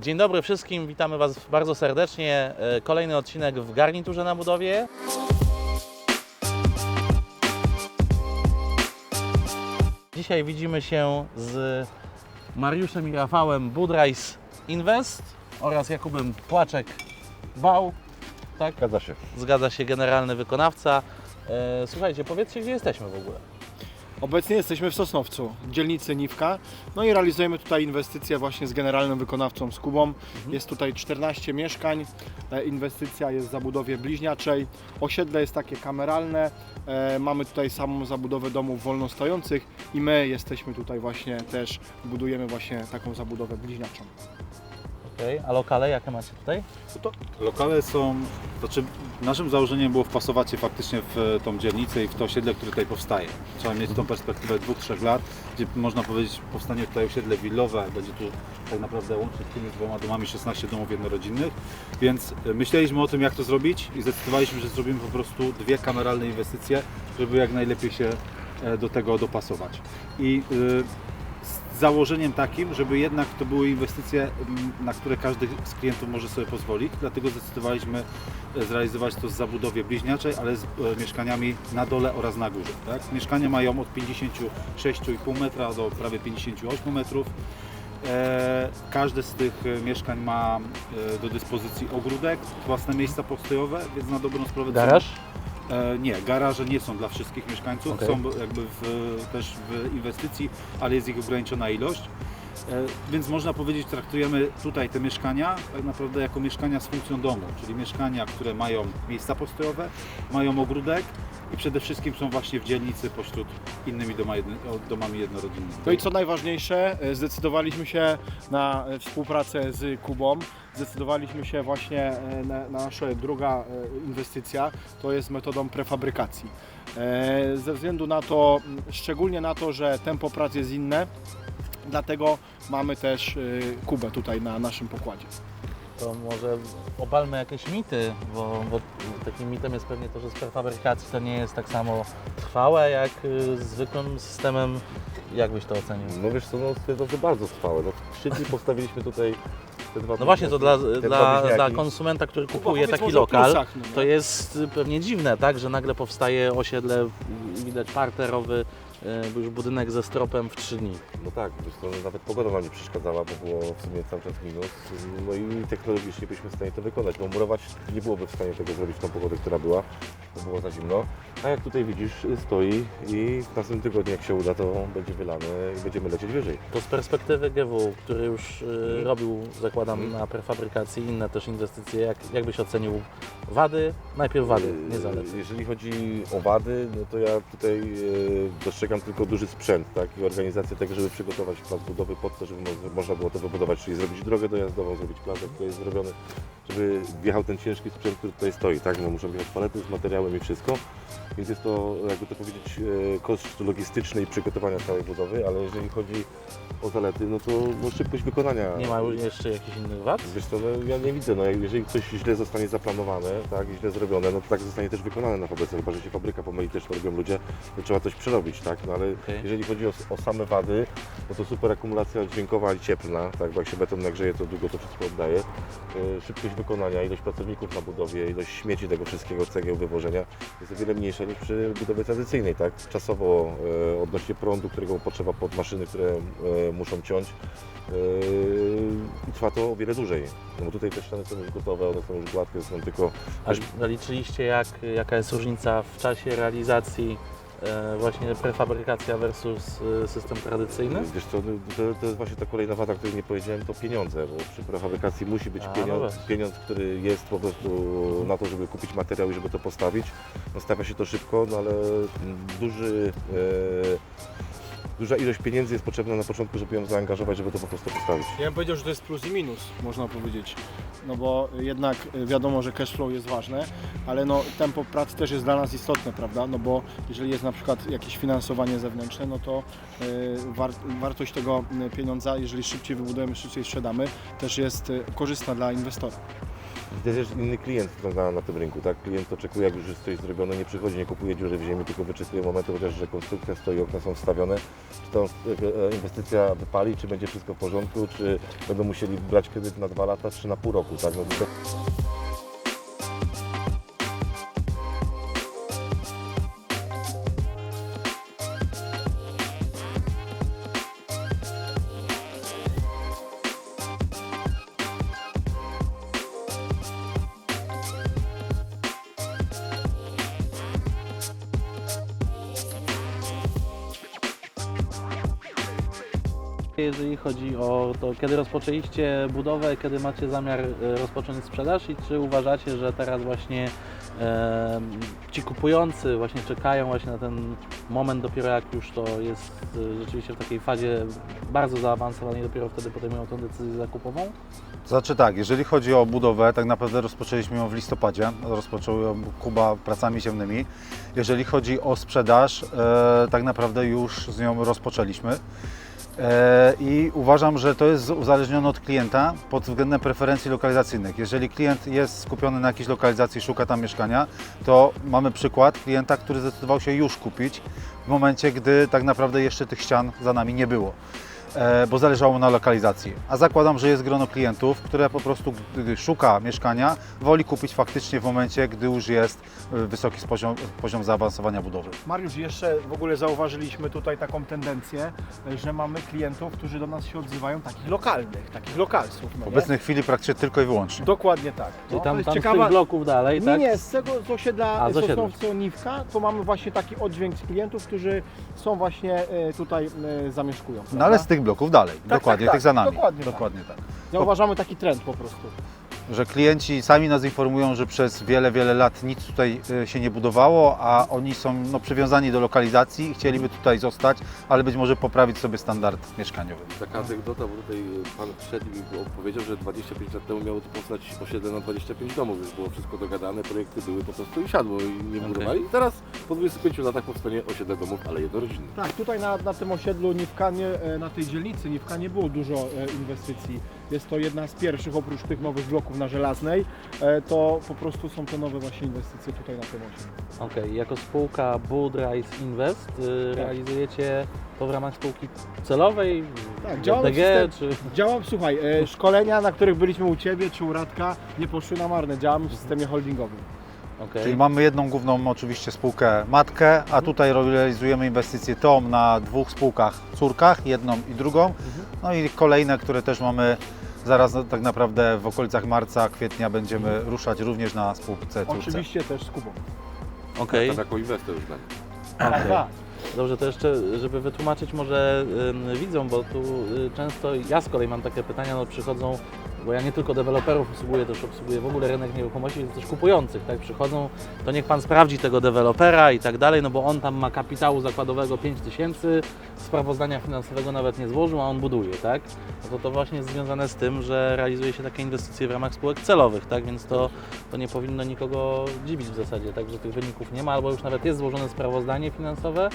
Dzień dobry wszystkim, witamy Was bardzo serdecznie. E, Kolejny odcinek w garniturze na budowie. Dzisiaj widzimy się z Mariuszem i Rafałem Budrajs Invest oraz Jakubem Płaczek Bał. Tak? Zgadza się. Zgadza się generalny wykonawca. E, Słuchajcie, powiedzcie gdzie jesteśmy w ogóle. Obecnie jesteśmy w Sosnowcu, dzielnicy Niwka. No i realizujemy tutaj inwestycje właśnie z generalnym wykonawcą, z Kubą. Jest tutaj 14 mieszkań. E, Inwestycja jest w zabudowie bliźniaczej. Osiedle jest takie kameralne. E, Mamy tutaj samą zabudowę domów wolnostojących i my jesteśmy tutaj właśnie też, budujemy właśnie taką zabudowę bliźniaczą. Okay. A lokale jakie macie tutaj? Lokale są, znaczy naszym założeniem było wpasować się faktycznie w tą dzielnicę i w to osiedle, które tutaj powstaje. Trzeba mieć tą perspektywę dwóch, trzech lat, gdzie można powiedzieć powstanie tutaj osiedle willowe, będzie tu tak naprawdę łącznie z tymi dwoma domami 16 domów jednorodzinnych, więc e, myśleliśmy o tym jak to zrobić i zdecydowaliśmy, że zrobimy po prostu dwie kameralne inwestycje, żeby jak najlepiej się e, do tego dopasować. I założeniem takim, żeby jednak to były inwestycje, na które każdy z klientów może sobie pozwolić. Dlatego zdecydowaliśmy e, zrealizować to z zabudowie bliźniaczej, ale z e, mieszkaniami na dole oraz na górze. Tak? Mieszkania mają od 56,5 metra do prawie 58 metrów. E, każde z tych mieszkań ma do dyspozycji ogródek, własne miejsca postojowe, więc na dobrą sprawę Garaż? E, nie, garaże nie są dla wszystkich mieszkańców, Okej. są jakby w, też w inwestycji, ale jest ich ograniczona ilość. E, Więc można powiedzieć, traktujemy tutaj te mieszkania tak naprawdę jako mieszkania z funkcją domu, czyli mieszkania, które mają miejsca postojowe, mają ogródek i przede wszystkim są właśnie w dzielnicy pośród innymi domami jednorodzinnymi. No i co najważniejsze, e, zdecydowaliśmy się na e, współpracę z Kubą. Zdecydowaliśmy się właśnie na, na nasza druga inwestycja, to jest metodą prefabrykacji. Ze względu na to, szczególnie na to, że tempo prac jest inne, dlatego mamy też e, Kubę tutaj na naszym pokładzie. To może obalmy jakieś mity, bo, bo takim mitem jest pewnie to, że z prefabrykacji to nie jest tak samo trwałe jak y, z zwykłym systemem. Jak byś to ocenił? No wiesz co, no stwierdzam, że bardzo trwałe. No, w trzy dni postawiliśmy tutaj te dwa No właśnie, to dla, dla, dla konsumenta, który kupuje Opowiedz taki lokal, plusach, no to jest y, pewnie dziwne, tak, że nagle powstaje osiedle, y, widać parterowy, y, już budynek ze stropem w trzy dni. No tak, co, nawet pogoda nam nie przeszkadzała, bo było w sumie cały czas minus. No i technologicznie byliśmy w stanie to wykonać, bo murować nie byłoby w stanie tego zrobić tą pogodę, która była, bo było za zimno. A jak tutaj widzisz, stoi i w następnym tygodniu jak się uda, to będzie wylane i będziemy lecieć wyżej. To z perspektywy GW, który już y, robił, zakładam, Mhm. na prefabrykacji inne też inwestycje, jak, jak byś ocenił wady? Najpierw wady, nie Yy, zalety. Jeżeli chodzi o wady, no to ja tutaj dostrzegam tylko duży sprzęt, tak, i organizację tego, żeby przygotować plac budowy pod to, żeby mo- można było to wybudować, czyli zrobić drogę dojazdową, zrobić plac, który jest zrobiony, żeby wjechał ten ciężki sprzęt, który tutaj stoi, tak, no muszą wjechać palety z materiałem i wszystko, więc jest to, jakby to powiedzieć, yy, koszt logistyczny i przygotowania całej budowy, ale jeżeli chodzi o zalety, no to no, szybkość wykonania. Nie ma jeszcze jakichś innych wad? Wiesz co, no, ja nie widzę, no, jeżeli coś źle zostanie zaplanowane, tak, i źle zrobione, no to tak zostanie też wykonane na fabryce, chyba że się fabryka pomyli, też to robią ludzie, to trzeba coś przerobić, tak, no ale Okej. jeżeli chodzi o, o same wady, no to super akumulacja dźwiękowa i cieplna, tak, bo jak się beton nagrzeje, to długo to wszystko oddaje, E, szybkość wykonania, ilość pracowników na budowie, ilość śmieci tego wszystkiego, cegieł, wywożenia jest o wiele mniejsza niż przy budowie tradycyjnej, tak, czasowo e, odnośnie prądu, którego potrzeba pod maszyny, które e, muszą ciąć, Yy, i trwa to o wiele dłużej. No bo tutaj te ściany są już gotowe, one są już gładkie, są tylko... A zaliczyliście jak, jaka jest różnica w czasie realizacji e, właśnie prefabrykacja versus e, system tradycyjny? Wiesz co, no, to, to jest właśnie ta kolejna wada, o której nie powiedziałem, to pieniądze, bo przy prefabrykacji musi być A, no pieniądz, właśnie. pieniądz, który jest po prostu na to, żeby kupić materiał i żeby to postawić. No, stawia się to szybko, no ale duży... E, Duża ilość pieniędzy jest potrzebna na początku, żeby ją zaangażować, żeby to po prostu postawić. Ja bym powiedział, że to jest plus i minus, można powiedzieć. No bo jednak wiadomo, że cash flow jest ważne, ale no tempo pracy też jest dla nas istotne, prawda? No bo jeżeli jest na przykład jakieś finansowanie zewnętrzne, no to y, war, wartość tego y, pieniądza, jeżeli szybciej wybudujemy, szybciej sprzedamy, też jest y, korzystna dla inwestora. Jest też inny klient wygląda na tym rynku, tak? Klient oczekuje, jak już jest coś zrobione, nie przychodzi, nie kupuje dziury w ziemi, tylko wyczekuje momentu chociaż, że konstrukcja stoi, okna są wstawione, czy ta e, inwestycja wypali, czy będzie wszystko w porządku, czy będą musieli brać kredyt na dwa lata, czy na pół roku. Tak? No, to... Jeżeli chodzi o to, kiedy rozpoczęliście budowę, kiedy macie zamiar e, rozpocząć sprzedaż i czy uważacie, że teraz właśnie e, ci kupujący właśnie czekają właśnie na ten moment dopiero jak już to jest e, rzeczywiście w takiej fazie bardzo zaawansowanej, dopiero wtedy podejmują tę decyzję zakupową? Znaczy tak, jeżeli chodzi o budowę, tak naprawdę rozpoczęliśmy ją w listopadzie. Rozpoczął ją Kuba pracami ziemnymi. Jeżeli chodzi o sprzedaż, e, tak naprawdę już z nią rozpoczęliśmy. E, I uważam, że to jest uzależnione od klienta pod względem preferencji lokalizacyjnych. Jeżeli klient jest skupiony na jakiejś lokalizacji, szuka tam mieszkania, to mamy przykład klienta, który zdecydował się już kupić w momencie, gdy tak naprawdę jeszcze tych ścian za nami nie było bo zależało mu na lokalizacji. A zakładam, że jest grono klientów, które po prostu, gdy szuka mieszkania, woli kupić faktycznie w momencie, gdy już jest e, wysoki poziom, poziom zaawansowania budowy. Mariusz, jeszcze w ogóle zauważyliśmy tutaj taką tendencję, że mamy klientów, którzy do nas się odzywają, takich lokalnych, takich lokalsów. No W nie? obecnej chwili praktycznie tylko i wyłącznie. Dokładnie tak. Czyli No, tam, tam z ciekawa... tych bloków dalej, Nie, tak? nie, z tego z osiedla A, z Niwka, to mamy właśnie taki oddźwięk z klientów, którzy są właśnie e, tutaj e, zamieszkują. No ale z tych bloków dalej, dokładnie, tak, tych za nami. dokładnie tak. dokładnie tak. Zauważamy taki trend po prostu. Że klienci sami nas informują, że przez wiele, wiele lat nic tutaj e, się nie budowało, a oni są no, przywiązani do lokalizacji i chcieliby tutaj zostać, ale być może poprawić sobie standard mieszkaniowy. Taka anegdota, bo tutaj Pan wszedł i powiedział, że 25 lat temu miało tu powstać osiedle na 25 domów, już było wszystko dogadane, projekty były po prostu i siadło i nie budowali. Teraz po 25 latach powstanie osiedle domów, ale jednorodzinnych. Tak, tutaj na, na tym osiedlu Niwka, nie, e, na tej dzielnicy Niwka nie było dużo e, inwestycji. Jest to jedna z pierwszych, oprócz tych nowych bloków na Żelaznej, e, to po prostu są te nowe właśnie inwestycje tutaj na tym osiedlu. Okej, jako spółka Budrise Invest y, Tak. realizujecie to w ramach spółki celowej, Tak, DG, czy... Działam, słuchaj, e, szkolenia, na których byliśmy u Ciebie czy u Radka, nie poszły na marne. Działamy w systemie holdingowym. Okej. Czyli mamy jedną główną oczywiście spółkę matkę, a tutaj realizujemy inwestycje tą na dwóch spółkach córkach, jedną i drugą. No i kolejne, które też mamy zaraz no, tak naprawdę w okolicach marca, kwietnia będziemy ruszać również na spółce córce. Oczywiście też z Kubą. Okej. Tam jako inwestor już dla mnie. Dobrze, to jeszcze, żeby wytłumaczyć może widzom, bo tu y, często ja z kolei mam takie pytania, no przychodzą, bo ja nie tylko deweloperów obsługuję, też obsługuję w ogóle rynek nieruchomości, też kupujących, tak, przychodzą, to niech Pan sprawdzi tego dewelopera i tak dalej, no bo on tam ma kapitału zakładowego 5 tysięcy, sprawozdania finansowego nawet nie złożył, a on buduje, tak, no to to właśnie jest związane z tym, że realizuje się takie inwestycje w ramach spółek celowych, tak, więc to, to nie powinno nikogo dziwić w zasadzie, tak, że tych wyników nie ma, albo już nawet jest złożone sprawozdanie finansowe,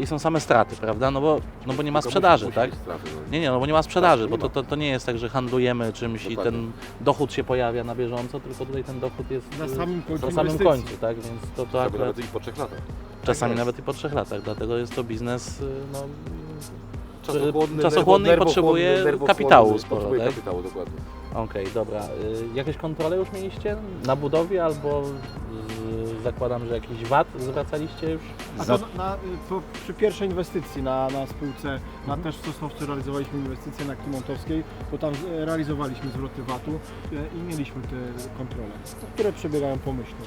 i są same straty, prawda? No bo, no bo nie ma sprzedaży, tak? no. Nie, nie, no bo nie ma sprzedaży, Tak, bo to, to, to nie jest tak, że handlujemy czymś i ten dochód się pojawia na bieżąco, tylko tutaj ten dochód jest Na yy, samym końcu na samym końcu, tak? Więc to, to Czasami akurat, nawet i po trzech latach. czasami jest. nawet i po trzech latach, dlatego jest to biznes, yy, no, Czasochłonny, Czasochłonny i potrzebuje kapitału sporo, Potrzebuje tak? kapitału, dokładnie. okej, dobra. Yy, jakieś kontrole już mieliście na budowie albo yy, zakładam, że jakiś VAT zwracaliście już? A Za- to na, na, po, przy pierwszej inwestycji na, na spółce, na też w Sosnowcu realizowaliśmy inwestycję na Klimontowskiej, to tam e, realizowaliśmy zwroty VAT-u e, i mieliśmy te kontrole, które przebiegają pomyślnie.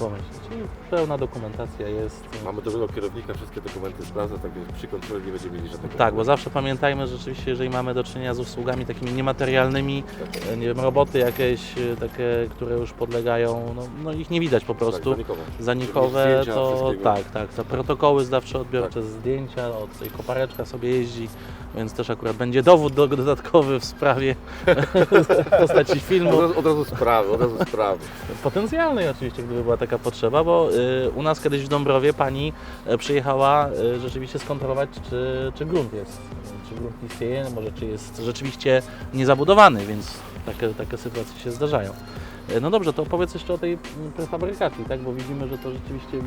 Więc. Pomyśl, czyli pełna dokumentacja jest. Mamy dobrego kierownika, wszystkie dokumenty sprawdza, tak więc przy kontroli nie będziemy mieli żadnego Tak, bo zawsze pamiętajmy że rzeczywiście, jeżeli mamy do czynienia z usługami takimi niematerialnymi, e, nie wiem, roboty jakieś e, takie, które już podlegają, no, no ich nie widać po prostu. Tak, zanikowe. Zanikowe to tak, tak, to protokoły zdawcze odbiorcze, Tak. zdjęcia, od tej kopareczka sobie jeździ, więc też akurat będzie dowód do, dodatkowy w sprawie postaci Od filmu. razu, od razu sprawy, od razu sprawy. Potencjalnej oczywiście, gdyby była taka potrzeba, bo y, u nas kiedyś w Dąbrowie pani y, przyjechała y, rzeczywiście skontrolować, czy, czy grunt jest, czy grunt istnieje, może czy jest rzeczywiście niezabudowany, więc takie, takie sytuacje się zdarzają. E, No dobrze, to opowiedz jeszcze o tej mm, prefabrykacji, tak? Bo widzimy, że to rzeczywiście yy,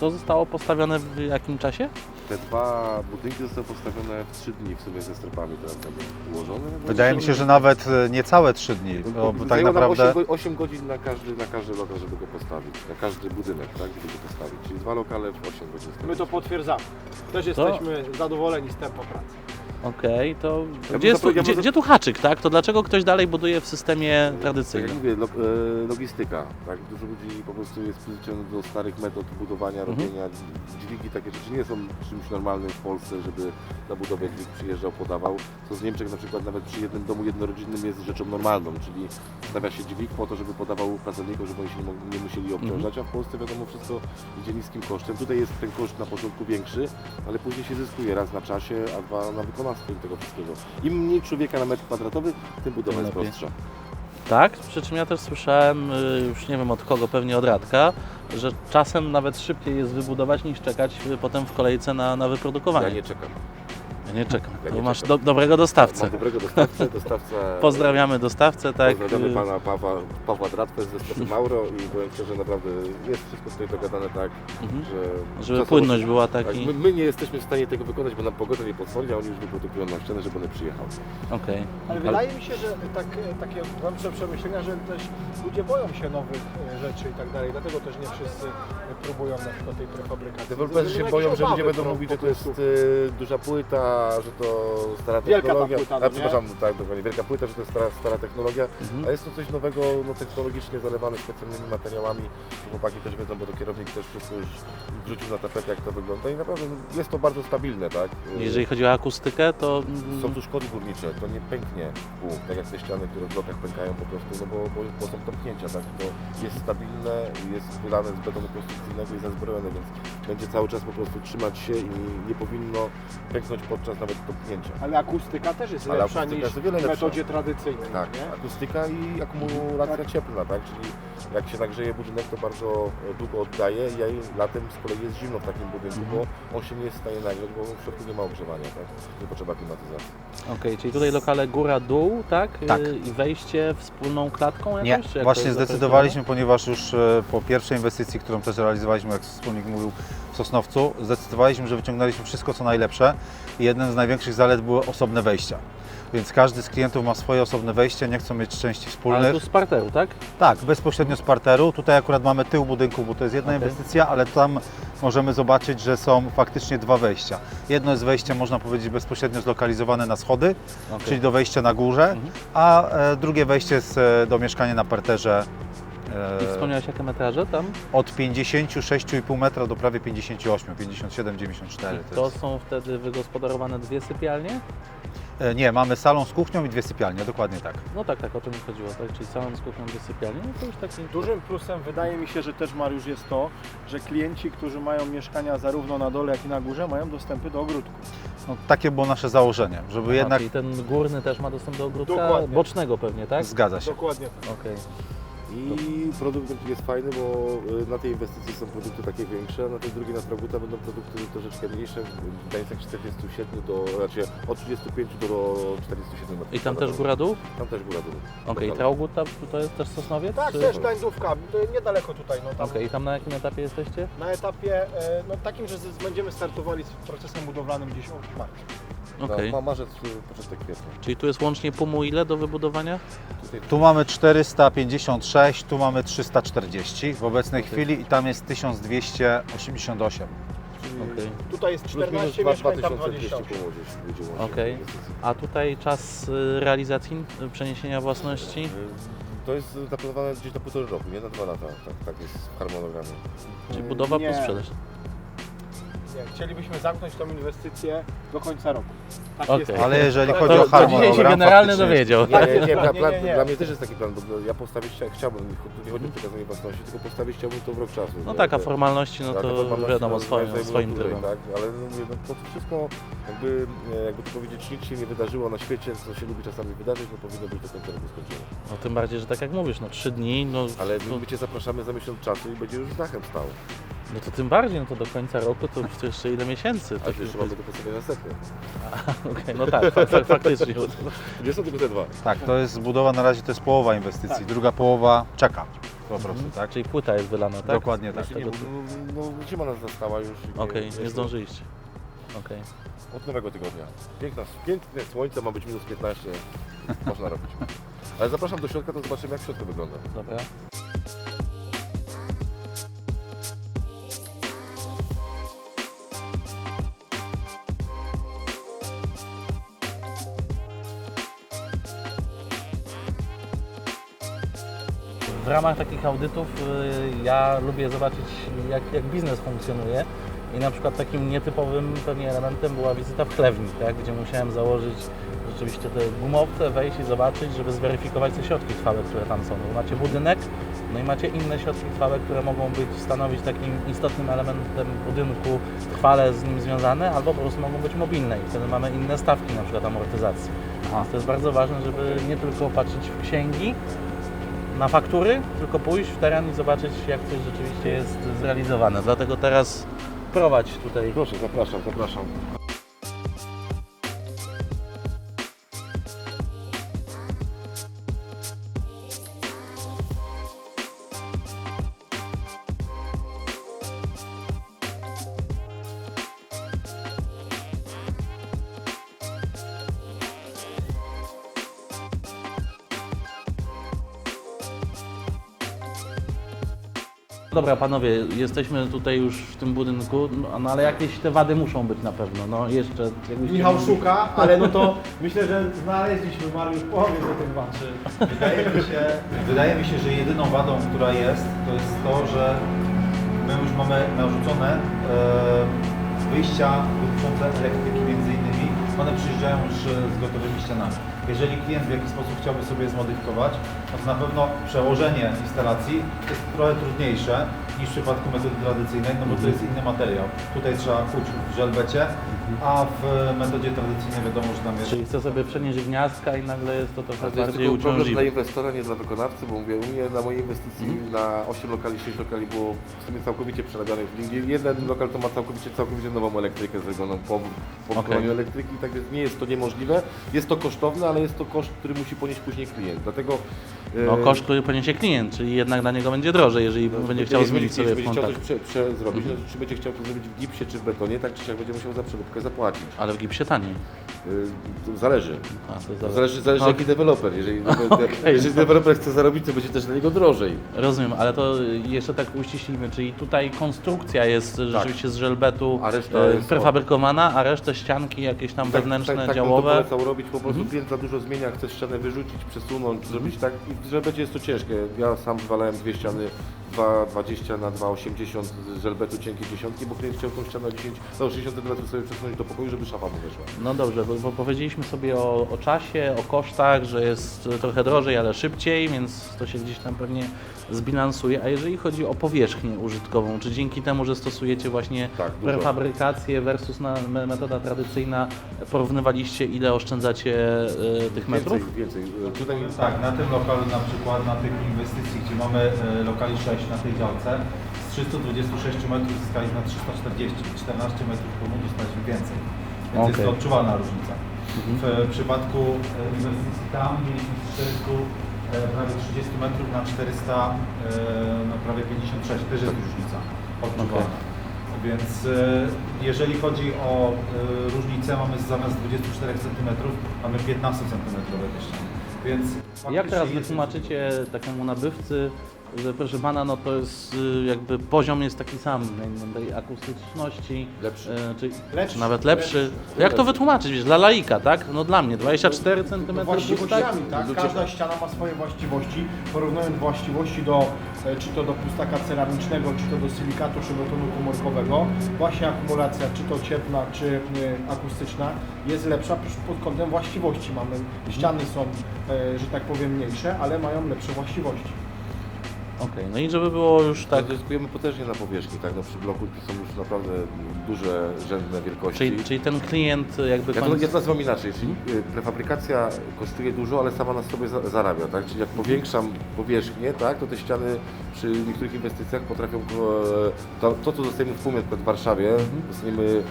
to zostało postawione w jakim czasie? Te dwa budynki zostały postawione w trzy dni w sumie ze stropami teraz ułożone. Wydaje mi się, że nawet e, niecałe 3 dni, bo, bo tak naprawdę 8, go- 8 godzin na każdy, na każdy lokal, żeby go postawić. Na każdy budynek, tak, żeby go postawić. Czyli dwa lokale w 8 godzin. My to potwierdzamy. Też To- jesteśmy zadowoleni z tempa pracy. Okej, to, gdzie, jest tu, gdzie, gdzie tu haczyk, tak? To dlaczego ktoś dalej buduje w systemie Tak jak tradycyjnym? mówię, lo, e, logistyka. Tak? Dużo ludzi po prostu jest przyzwyczajonych do starych metod budowania, Mhm. robienia. Dźwigi takie rzeczy nie są czymś normalnym w Polsce, żeby na budowę dźwig przyjeżdżał, podawał. Co z Niemczech na przykład nawet przy jednym domu jednorodzinnym jest rzeczą normalną, czyli stawia się dźwig po to, żeby podawał pracownikom, żeby oni się nie, mo- nie musieli obciążać, a w Polsce wiadomo wszystko idzie niskim kosztem. Tutaj jest ten koszt na początku większy, ale później się zyskuje raz na czasie, a dwa na tego wszystkiego. Im mniej człowieka na metr kwadratowy, tym budowa jest lepiej. prostsza. Tak, przy czym ja też słyszałem, y, już nie wiem od kogo, pewnie od Radka, że czasem nawet szybciej jest wybudować niż czekać y, potem w kolejce na, na wyprodukowanie. Ja nie czekam. Ja nie czekam. Ja Bo nie masz czekam. do, dobrego dostawcę. Mam dobrego dostawcę, dostawca... Pozdrawiamy dostawcę, tak. Pozdrawiamy pana Pawła, Pawła Dratwę ze sklepu Mauro i powiem szczerze, naprawdę jest wszystko tutaj dogadane tak, mhm. że... Żeby płynność była Tak, taki. my, my nie jesteśmy w stanie tego wykonać, bo nam pogoda nie pozwoli, a oni już wyprodukują nam ścianę, żeby one przyjechały. Okej. Ale wydaje mi się, że tak, takie głębsze przemyślenia, że też ludzie boją się nowych e, rzeczy i tak dalej, dlatego też nie wszyscy próbują na przykład tej prefabrykacji. Deweloperzy się na boją, że ludzie będą mówić, że to jest y, duża płyta, że to stara Wielka ta technologia. płyta, no a, nie? przepraszam, tak, dokładnie, wielka płyta, że to jest stara, stara technologia, Mhm. a jest to coś nowego, no, technologicznie zalewane specjalnymi materiałami. Chłopaki też wiedzą, bo to kierownik też wszystko już wrzucił na tapetę, jak to wygląda i naprawdę no, jest to bardzo stabilne, tak? Jeżeli chodzi o akustykę, to mm, Są tu szkody górnicze, to nie pęknie w pół, tak jak te ściany, które w blokach pękają po prostu, no bo, bo, bo są topnięcia, tak? To jest stabilne, jest wylane z betonu konstrukcyjnego i zazbrojone, więc będzie cały czas po prostu trzymać się i nie powinno pęknąć podczas nawet topnięcia. Ale akustyka też jest Ale lepsza akustyka niż jest o wiele w lepsza. metodzie tradycyjnej, Tak, nie? akustyka i akumulacja cieplna, tak? Czyli jak się nagrzeje budynek, to bardzo e, długo oddaje i ja- latem z kolei jest zimno w takim budynku, bo on się nie jest w stanie nagrzeć, bo w środku nie ma ogrzewania, tak? Nie potrzeba klimatyzacji. Okej, czyli tutaj lokale góra-dół, tak? Tak. Y, I wejście wspólną klatką Nie, jakąś? czy jak to właśnie jest zdecydowaliśmy, ponieważ już e, po pierwszej inwestycji, którą też realizowaliśmy, jak wspólnik mówił w Sosnowcu, zdecydowaliśmy, że wyciągnęliśmy wszystko co najlepsze i jednym z największych zalet były osobne wejścia. Więc każdy z klientów ma swoje osobne wejście, nie chcą mieć części Ale wspólnych. tu z parteru, tak? Tak, bezpośrednio z parteru. Tutaj akurat mamy tył budynku, bo to jest jedna Okej. inwestycja, ale tam możemy zobaczyć, że są faktycznie dwa wejścia. Jedno jest wejście, można powiedzieć, bezpośrednio zlokalizowane na schody, Okej. czyli do wejścia na górze, Mhm. a e, drugie wejście jest do mieszkania na parterze I wspomniałeś jakie metraże tam? od 56,5 metra do prawie 58, 57, 94. I To to jest. są wtedy wygospodarowane dwie sypialnie? E, Nie, mamy salon z kuchnią i dwie sypialnie, dokładnie tak. No tak, tak, o czym mi chodziło, tak? Czyli całą z kuchnią dwie sypialnie, no to już taki... Dużym plusem wydaje mi się, że też Mariusz jest to, że klienci, którzy mają mieszkania zarówno na dole, jak i na górze, mają dostępy do ogródku. No, takie było nasze założenie, żeby Aha, jednak Czyli ten górny też ma dostęp do ogródka Dokładnie. bocznego pewnie, tak? zgadza się. Dokładnie. Okej. I produkt ten jest fajny, bo y, na tej inwestycji są produkty takie większe, a na tej drugiej na Traguta będą produkty troszeczkę mniejsze, w granicach 47 do, znaczy od 35 do 47 metrów I tam też kwadratowych. góra-dół? Tam też góra dół. Okej, Lokal. Traugut tam to jest też Sosnowiec? Tak, czy- też tańdówka, to niedaleko tutaj. No, tam Okej, i tam na jakim etapie jesteście? Na etapie e, no, takim, że będziemy startowali z procesem budowlanym gdzieś od marca. Okej. No, ma marzec, y, początek kwietnia. Czyli tu jest łącznie PUMu ile do wybudowania? Tu mamy 456, tu mamy 340 w obecnej Okej. chwili i tam jest 1288. Okej. Tutaj jest plus minus 14 dwa- mieszkań, tam 2200 28. pomoże, jeśli będzie łącznie Okej. inwestycji. A tutaj czas y, realizacji, y, przeniesienia własności? Y, To jest zaplanowane gdzieś na półtorej roku, nie na dwa lata, tak, tak jest w harmonogramie. Czyli budowa nie. plus sprzedaż. Nie, chcielibyśmy zamknąć tą inwestycję do końca roku. Tak Okej. jest. Ale jeżeli To- chodzi To, o to dzisiaj się harmonogram, generalny faktycznie jest- dowiedział. Nie, nie, nie, plan, nie, nie, nie. dla mnie też jest taki plan, bo ja postawić chcia- chciałbym, nie chodzi o przekazanie własności, tylko postawić chciałbym to w rok czasu. No tak, a formalności, no to wiadomo, swoim, swoim trybem. Tak, ale no mówię, no, to wszystko jakby, e, jakby to powiedzieć, nic się nie wydarzyło na świecie, co się lubi czasami wydarzyć, no powinno być do końca roku skończone. No tym bardziej, że tak jak mówisz, no trzy dni, no, Ale to, my Cię zapraszamy za miesiąc czasu i będzie już z dachem stał. no to tym bardziej, no to do końca roku to, to jeszcze ile miesięcy. A Tak, jeszcze mamy do postawienia następne. Okej, no tak, fak, fak, faktycznie. Nie są tylko te dwa. Tak, to jest budowa na razie to jest połowa inwestycji, druga połowa czeka po prostu, tak? Czyli płyta jest wylana, tak? Dokładnie tak. Nie, tego- no, no, zima nas zastała już. i Okej, wiesz, nie zdążyliście. Okej. Od nowego tygodnia. Piękna, piękne słońce, ma być minus 15. Można robić. Ale zapraszam do środka, to zobaczymy jak w środku wygląda. Dobra. W ramach takich audytów y, ja lubię zobaczyć, jak, jak biznes funkcjonuje. I na przykład takim nietypowym pewnie elementem była wizyta w chlewni, tak? gdzie musiałem założyć rzeczywiście te gumowce, wejść i zobaczyć, żeby zweryfikować te środki trwałe, które tam są. Bo macie budynek, no i macie inne środki trwałe, które mogą być stanowić takim istotnym elementem budynku, trwale z nim związane, albo po prostu mogą być mobilne i wtedy mamy inne stawki na przykład amortyzacji. Więc to jest bardzo ważne, żeby nie tylko patrzeć w księgi, na faktury, tylko pójść w teren i zobaczyć, jak coś rzeczywiście jest zrealizowane. Dlatego teraz prowadź tutaj. Proszę, zapraszam, zapraszam. Dobra panowie, jesteśmy tutaj już w tym budynku, no, no ale jakieś te wady muszą być na pewno. No jeszcze jakbyście Michał mogli- szuka, ale no to myślę, że znaleźliśmy Mariusz powiedz o tych wad. Wydaje mi, się, wydaje mi się, że jedyną wadą, która jest, to jest to, że my już mamy narzucone e, wyjścia dotyczące elektryki. One przyjeżdżają już e, z gotowymi ścianami. Jeżeli klient w jakiś sposób chciałby sobie zmodyfikować, to na pewno przełożenie instalacji jest trochę trudniejsze niż w przypadku metody tradycyjnej, no bo to jest inny materiał. Tutaj trzeba kuć w żelbecie, a w metodzie tradycyjnej wiadomo, że tam jest Czyli chcę sobie przenieść gniazdka i nagle jest to trochę to jest bardziej tylko problem dla uciążliwe. inwestora, nie dla wykonawcy, bo mówię, u mnie na mojej inwestycji na 8 lokali, 6 lokali było w sumie całkowicie przerabianych. Jeden lokal to ma całkowicie, całkowicie nową elektrykę zrobioną po, po Okej. wykonaniu elektryki, tak więc nie jest to niemożliwe. Jest to kosztowne, ale jest to koszt, który musi ponieść później klient. Dlatego No e, koszt, który poniesie klient, czyli jednak dla niego będzie drożej, jeżeli będzie chciał jeżeli zmienić sobie będzie chciał coś kontakt. prze, prze zrobić, no, czy będzie chciał to zrobić w gipsie czy w betonie, tak czy siak będzie musiał za przeróbkę zapłacić. Ale w gipsie taniej. Y, zależy. A, to zależy. zależy, zależy jaki deweloper. Jeżeli, jeżeli deweloper chce zarobić, to będzie też dla niego drożej. Rozumiem, ale to jeszcze tak uściślimy, czyli tutaj konstrukcja jest rzeczywiście z żelbetu A reszta e, jest- prefabrykowana, a resztę ścianki jakieś tam wewnętrzne, tak, tak, działowe. Tak, bym to polecał robić, po prostu klient za dużo zmienia, chce ścianę wyrzucić, przesunąć, zrobić tak. I że będzie jest to ciężkie. Ja sam wywalałem dwie ściany 2,20 na 2,80 z żelbetu cienkiej dziesiątki, bo klient chciał tą ścianę o 10, no 60 cm sobie przesunąć do pokoju, żeby szafa mu wyszła. No dobrze, bo, bo powiedzieliśmy sobie o, o czasie, o kosztach, że jest trochę drożej, ale szybciej, więc to się gdzieś tam pewnie zbilansuje. A jeżeli chodzi o powierzchnię użytkową, czy dzięki temu, że stosujecie właśnie Tak, dużo. prefabrykację versus na, me- metoda tradycyjna, porównywaliście ile oszczędzacie e, tych metrów? Więcej, więcej. Tutaj Tak, na tym lokalu na przykład, na tych inwestycji, gdzie mamy e, lokali 6 na tej działce, z 326 metrów zyskaliśmy na 340, 14 metrów komu dostaliśmy więcej. Więc jest Okej. to odczuwalna różnica. W e, przypadku e, inwestycji tam mieliśmy z 400 e, prawie 30 metrów na 400, e, no prawie 56, też jest różnica odczuwalna. Więc e, jeżeli chodzi o różnicę, mamy zamiast 24 cm, mamy 15 cm. Więc Jak teraz jest- wytłumaczycie takiemu nabywcy, że proszę pana, no to jest y, jakby poziom jest taki sam nie wiem, tej akustyczności, Lepszy. e, czy, Lepszy. czy nawet lepszy. Lepszy. Jak to wytłumaczyć, wiesz, dla laika, tak? No dla mnie 24 cm Właściwościami, tak? Ludzie- Każda ściana ma swoje właściwości. Porównując właściwości do, e, czy to do pustaka ceramicznego, czy to do silikatu, czy betonu komórkowego, właśnie akumulacja, czy to cieplna, czy e, akustyczna, jest lepsza pod kątem właściwości. Mamy, ściany są, e, że tak powiem, mniejsze, ale mają lepsze właściwości. Okej, no i żeby było już tak, tak. zyskujemy potężnie na powierzchni, tak? No przy bloku są już naprawdę duże, rzędne wielkości. czyli, czyli ten klient jakby Ja to, ja to nazywam inaczej, czyli y, prefabrykacja kosztuje dużo, ale sama na sobie za, zarabia, tak? Czyli jak powiększam powierzchnię, tak, to te ściany przy niektórych inwestycjach potrafią, e, to, to co dostajemy w Pumie, na przykład w Warszawie, dostajemy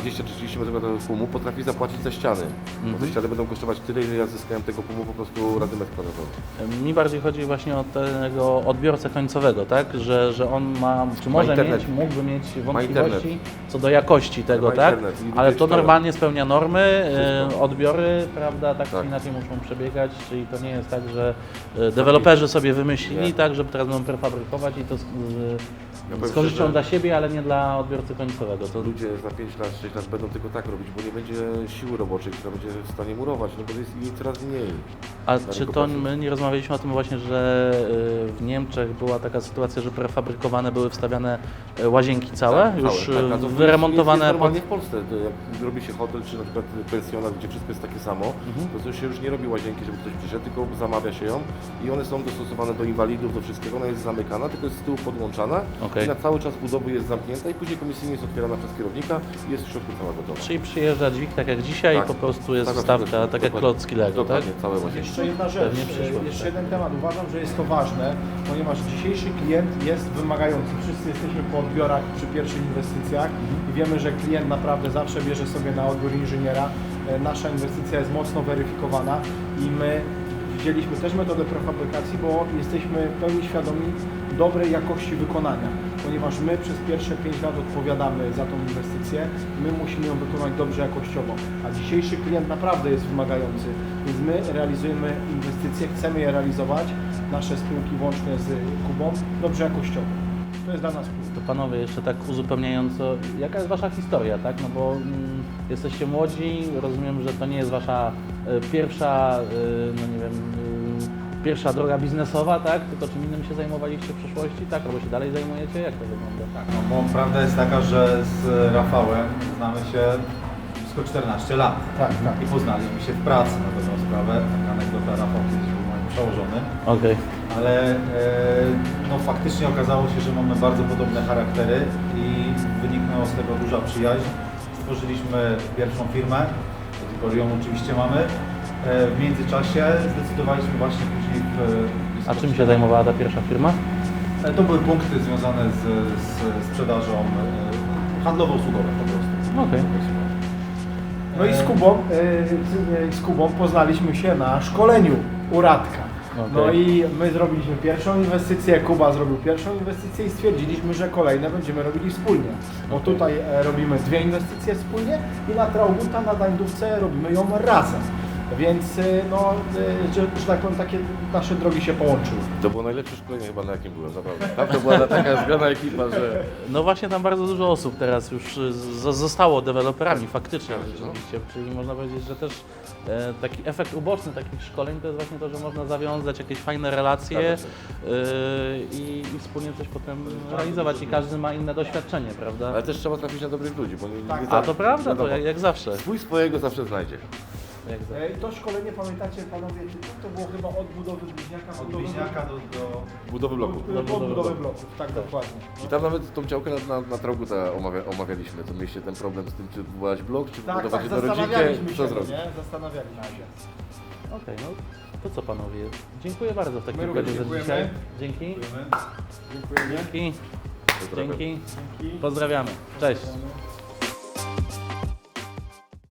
20-30 m2 pumu, potrafi zapłacić za ściany. Bo te Mhm. ściany będą kosztować tyle, ile ja zyskałem tego pumu po prostu razy metr kwadratowy. Mi bardziej chodzi właśnie o tego odbiorcę końcowego, tak? Że, że on ma, czy może internet. mieć, mógłby mieć wątpliwości internet. co do jakości tego, Ma tak? internet i Ale to normalnie spełnia normy, e, odbiory, prawda, tak, Tak. czy inaczej muszą przebiegać, czyli to nie jest tak, że e, deweloperzy sobie wymyślili, Nie. tak, żeby teraz będą prefabrykować i to z, Ja z, powiem z korzyścią szczerze, dla siebie, ale nie dla odbiorcy końcowego. To Ludzie za 5 lat, 6 lat będą tylko tak robić, bo nie będzie siły roboczej, która będzie w stanie murować, no bo jest jej coraz mniej. A na czy to pracy. my nie rozmawialiśmy o tym właśnie, że y, w Niemczech była taka sytuacja, że prefabrykowane były wstawiane y, łazienki całe, Tak, już tak, y, a to wyremontowane Jest, jest pod... normalnie w Polsce, to jak robi się hotel, czy na przykład pensjonat, gdzie wszystko jest takie samo, Mhm. to, to się już nie robi łazienki, żeby ktoś przyszedł, tylko zamawia się ją i one są dostosowane do inwalidów, do wszystkiego, ona jest zamykana, tylko jest z tyłu podłączana I na cały czas budowy jest zamknięta i później komisyjnie jest otwierana przez kierownika i jest w środku cała gotowa. Czyli przyjeżdża dźwig tak jak dzisiaj Tak. i po prostu jest Stawia wstawka, tak jak klocki Lego, tak? Całe. Jeszcze jedna rzecz, e, jeszcze tak. jeden temat. Uważam, że jest to ważne, ponieważ dzisiejszy klient jest wymagający. Wszyscy jesteśmy po odbiorach przy pierwszych inwestycjach i wiemy, że klient naprawdę zawsze bierze sobie na odbiór inżyniera. E, Nasza inwestycja jest mocno weryfikowana i my wzięliśmy też metodę prefabrykacji, bo jesteśmy w pełni świadomi dobrej jakości wykonania, ponieważ my przez pierwsze 5 lat odpowiadamy za tą inwestycję, my musimy ją wykonać dobrze jakościowo, a dzisiejszy klient naprawdę jest wymagający, więc my realizujemy inwestycje, chcemy je realizować, nasze spółki łączne z Kubą, dobrze jakościowo. To jest dla nas plus. To panowie, jeszcze tak uzupełniająco, jaka jest wasza historia, tak? No bo mm, jesteście młodzi, rozumiem, że to nie jest wasza e, pierwsza, e, no nie wiem, pierwsza droga biznesowa, tak? Tylko czym innym się zajmowaliście w przeszłości, tak? Albo się dalej zajmujecie? Jak to wygląda? Tak. No, bo prawda jest taka, że z Rafałem znamy się blisko 14 lat. Tak, tak. I poznaliśmy się w pracy na dobrą sprawę. Taka anegdota, Rafał kiedyś był moim przełożonym. Okej. Ale e, no, faktycznie okazało się, że mamy bardzo podobne charaktery i wyniknęła z tego duża przyjaźń. Stworzyliśmy pierwszą firmę, do tej pory ją oczywiście mamy. E, w międzyczasie zdecydowaliśmy właśnie później w... A czym się zajmowała ta pierwsza firma? E, To były punkty związane z, z sprzedażą e, handlowo-usługową po prostu. Okej. No i z Kubą, z, Kubą poznaliśmy się na szkoleniu u Radka. No Okej. i my zrobiliśmy pierwszą inwestycję, Kuba zrobił pierwszą inwestycję i stwierdziliśmy, że kolejne będziemy robili wspólnie. Bo tutaj robimy dwie inwestycje wspólnie i na Trauguta, na Dańdówce robimy ją razem. Więc e, no, e, że, że tak powiem, takie nasze drogi się połączyły. To było najlepsze szkolenie chyba na jakim byłem, naprawdę. Tam to była taka zgrana ekipa, że... No właśnie tam bardzo dużo osób teraz już y, zostało deweloperami faktycznie Tak, no. rzeczywiście, czyli można powiedzieć, że też e, taki efekt uboczny takich szkoleń to jest właśnie to, że można zawiązać jakieś fajne relacje Zgadza y, i, i wspólnie coś potem realizować i każdy ma inne doświadczenie, prawda? Ale też trzeba trafić na dobrych ludzi, bo nie, nie A to prawda, to wiadomo. jak, jak zawsze. Swój swojego zawsze znajdzie. Jak. E, To szkolenie, pamiętacie panowie, to było chyba od budowy bliźniaka, Od bliźniaka do, do Budowy bloku. do, do budowy bloków, tak dokładnie. I tam nawet tą działkę na, na, na omawia, omawialiśmy, to mieliście ten problem z tym, czy budować blok, czy Tak, budować tak, jednorodzinkę, zastanawialiśmy się, co zrobić. nie? Zastanawialiśmy się. Okej, no to co panowie, dziękuję bardzo w takim My razie za dziękujemy. dzisiaj. Dzięki. Dziękujemy. Dzięki. Dzięki. Dzięki. Pozdrawiamy. Cześć. Pozdrawiamy.